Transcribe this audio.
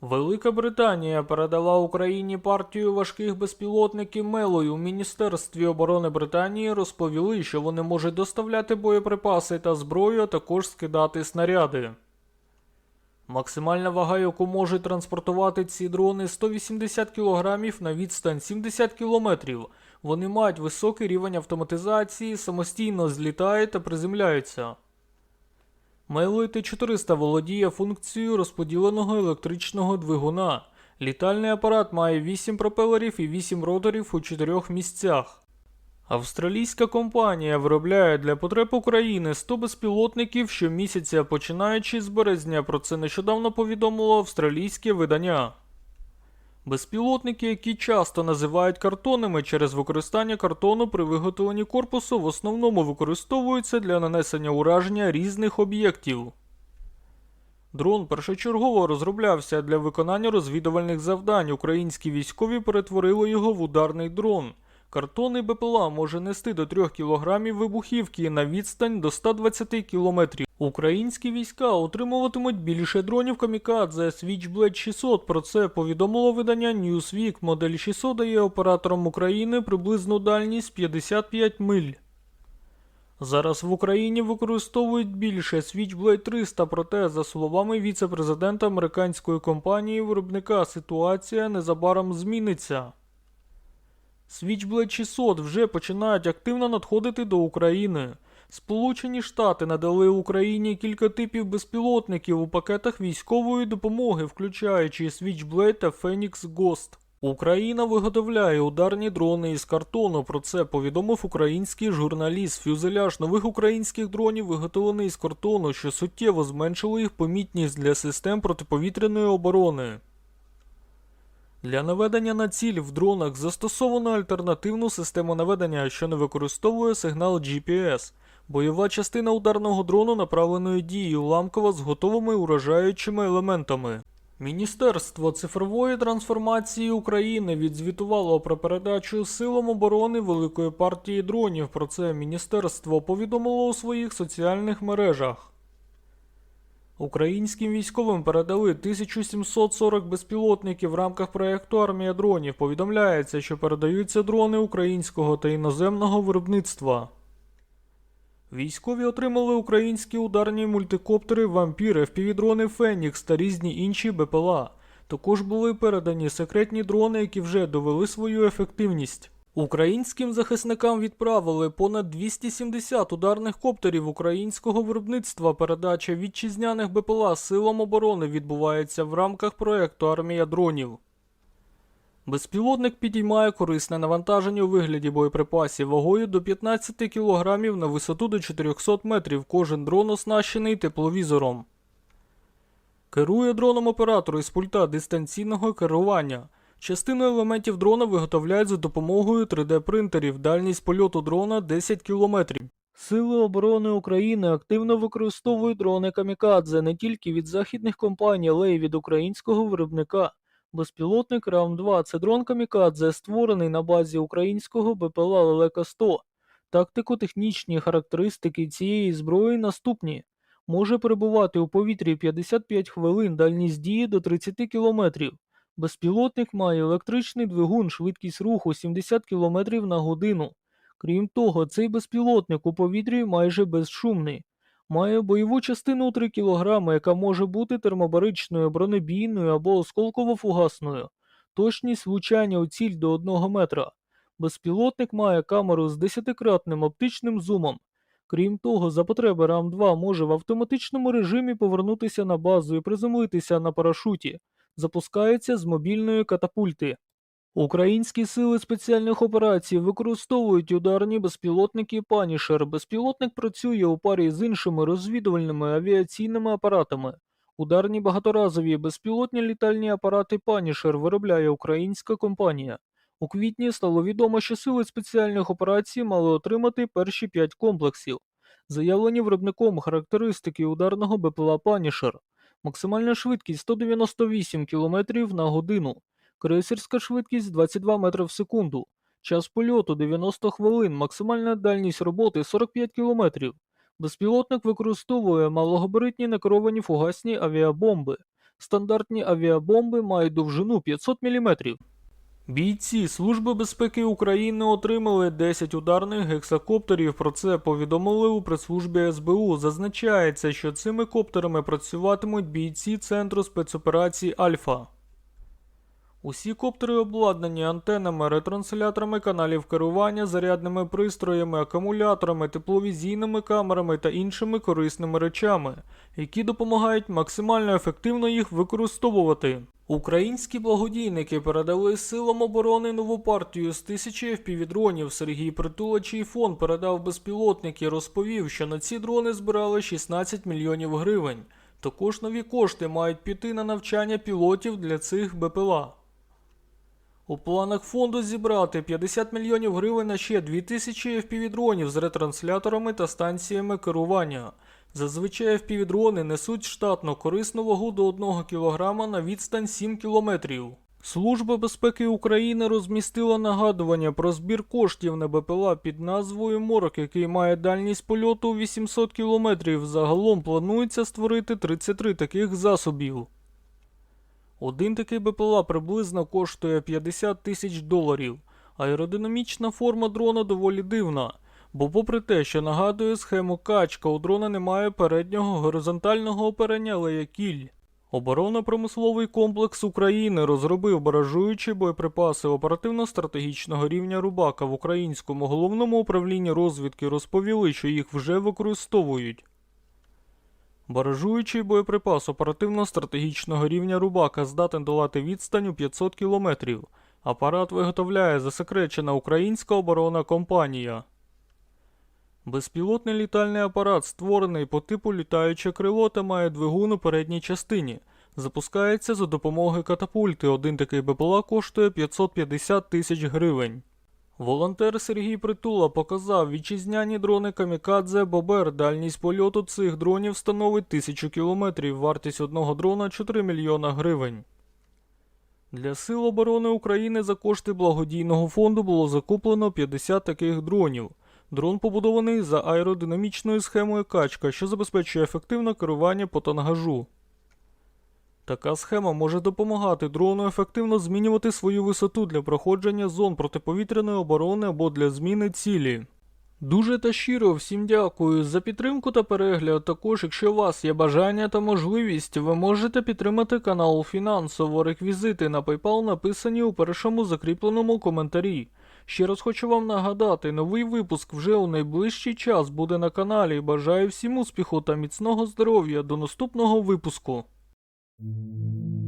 Велика Британія передала Україні партію важких безпілотників Мелою. У Міністерстві оборони Британії розповіли, що вони можуть доставляти боєприпаси та зброю, а також скидати снаряди. Максимальна вага, яку можуть транспортувати ці дрони 180 кг на відстань 70 км. Вони мають високий рівень автоматизації, самостійно злітають та приземляються. Мейлой Т-400 володіє функцією розподіленого електричного двигуна. Літальний апарат має 8 пропелерів і 8 роторів у 4 місцях. Австралійська компанія виробляє для потреб України 100 безпілотників щомісяця, починаючи з березня. Про це нещодавно повідомило австралійське видання. Безпілотники, які часто називають картонами через використання картону при виготовленні корпусу, в основному використовуються для нанесення ураження різних об'єктів. Дрон першочергово розроблявся для виконання розвідувальних завдань. Українські військові перетворили його в ударний дрон. Картонний БПЛА може нести до 3 кг вибухівки на відстань до 120 км. Українські війська отримуватимуть більше дронів камікадзе Switchblade 600. Про це повідомило видання Newsweek. Модель 600 дає операторам України приблизну дальність 55 миль. Зараз в Україні використовують більше Switchblade 300, проте, за словами віце-президента американської компанії виробника, ситуація незабаром зміниться. Switchblade 600 вже починають активно надходити до України. Сполучені Штати надали Україні кілька типів безпілотників у пакетах військової допомоги, включаючи Switchblade та Phoenix Ghost. Україна виготовляє ударні дрони із картону. Про це повідомив український журналіст. Фюзеляж нових українських дронів виготовлений із картону, що суттєво зменшило їх помітність для систем протиповітряної оборони. Для наведення на ціль в дронах застосовано альтернативну систему наведення, що не використовує сигнал GPS. Бойова частина ударного дрону направленої дії уламкова з готовими уражаючими елементами. Міністерство цифрової трансформації України відзвітувало про передачу силам оборони великої партії дронів. Про це міністерство повідомило у своїх соціальних мережах. Українським військовим передали 1740 безпілотників в рамках проєкту Армія дронів. Повідомляється, що передаються дрони українського та іноземного виробництва. Військові отримали українські ударні мультикоптери Вампір, FPV-дрони Фенікс та різні інші БПЛА. Також були передані секретні дрони, які вже довели свою ефективність. Українським захисникам відправили понад 270 ударних коптерів українського виробництва. Передача вітчизняних БПЛА силам оборони відбувається в рамках проекту Армія дронів. Безпілотник підіймає корисне навантаження у вигляді боєприпасів вагою до 15 кг на висоту до 400 метрів. Кожен дрон оснащений тепловізором. Керує дроном оператор із пульта дистанційного керування. Частину елементів дрона виготовляють за допомогою 3D-принтерів. Дальність польоту дрона 10 км. Сили оборони України активно використовують дрони камікадзе не тільки від західних компаній, але й від українського виробника. Безпілотник Рам-2 це дрон камікадзе, створений на базі українського БПЛА Лелека 100. Тактико-технічні характеристики цієї зброї наступні. Може перебувати у повітрі 55 хвилин, дальність дії до 30 км. Безпілотник має електричний двигун, швидкість руху 70 км на годину. Крім того, цей безпілотник у повітрі майже безшумний. Має бойову частину у 3 кг, яка може бути термобаричною, бронебійною або осколково-фугасною. Точність влучання у ціль до 1 метра. Безпілотник має камеру з 10-кратним оптичним зумом. Крім того, за потреби РАМ-2 може в автоматичному режимі повернутися на базу і приземлитися на парашуті. Запускається з мобільної катапульти. Українські сили спеціальних операцій використовують ударні безпілотники Панішер. Безпілотник працює у парі з іншими розвідувальними авіаційними апаратами. Ударні багаторазові безпілотні літальні апарати Панішер виробляє українська компанія. У квітні стало відомо, що сили спеціальних операцій мали отримати перші п'ять комплексів. Заявлені виробником характеристики ударного БПЛА Панішер. Максимальна швидкість 198 км на годину. Крейсерська швидкість 22 метри в секунду. Час польоту 90 хвилин, максимальна дальність роботи 45 км. Безпілотник використовує малогабаритні некеровані фугасні авіабомби. Стандартні авіабомби мають довжину 500 мм. Бійці Служби безпеки України отримали 10 ударних гексакоптерів. Про це повідомили у прес-службі СБУ. Зазначається, що цими коптерами працюватимуть бійці Центру спецоперацій Альфа. Усі коптери обладнані антенами, ретрансляторами каналів керування, зарядними пристроями, акумуляторами, тепловізійними камерами та іншими корисними речами, які допомагають максимально ефективно їх використовувати. Українські благодійники передали силам оборони нову партію з тисячі FPV-дронів. Сергій Притула, фонд передав безпілотники, розповів, що на ці дрони збирали 16 мільйонів гривень. Також нові кошти мають піти на навчання пілотів для цих БПЛА. У планах фонду зібрати 50 мільйонів гривень на ще 2000 FPV-дронів з ретрансляторами та станціями керування. Зазвичай FPV-дрони несуть штатно корисну вагу до 1 кг на відстань 7 км. Служба безпеки України розмістила нагадування про збір коштів на БПЛА під назвою Морок, який має дальність польоту 800 км. Загалом планується створити 33 таких засобів. Один такий БПЛА приблизно коштує 50 тисяч доларів. Аеродинамічна форма дрона доволі дивна, бо попри те, що нагадує схему качка, у дрона немає переднього горизонтального оперення, але є кіль. Оборонно-промисловий комплекс України розробив баражуючі боєприпаси оперативно-стратегічного рівня Рубака в українському головному управлінні розвідки розповіли, що їх вже використовують. Баражуючий боєприпас оперативно-стратегічного рівня Рубака здатен долати відстань у 500 км. Апарат виготовляє засекречена українська оборонна компанія. Безпілотний літальний апарат створений по типу літаюче крило та має двигун у передній частині. Запускається за допомогою катапульти. Один такий БПЛА коштує 550 тисяч гривень. Волонтер Сергій Притула показав вітчизняні дрони Камікадзе Бобер. Дальність польоту цих дронів становить 1000 кілометрів, вартість одного дрона 4 мільйона гривень. Для Сил оборони України за кошти благодійного фонду було закуплено 50 таких дронів. Дрон побудований за аеродинамічною схемою качка, що забезпечує ефективне керування по тангажу. Така схема може допомагати дрону ефективно змінювати свою висоту для проходження зон протиповітряної оборони або для зміни цілі. Дуже та щиро всім дякую за підтримку та перегляд. Також, якщо у вас є бажання та можливість, ви можете підтримати канал фінансово. Реквізити на PayPal написані у першому закріпленому коментарі. Ще раз хочу вам нагадати, новий випуск вже у найближчий час буде на каналі. Бажаю всім успіху та міцного здоров'я. До наступного випуску. Thank you.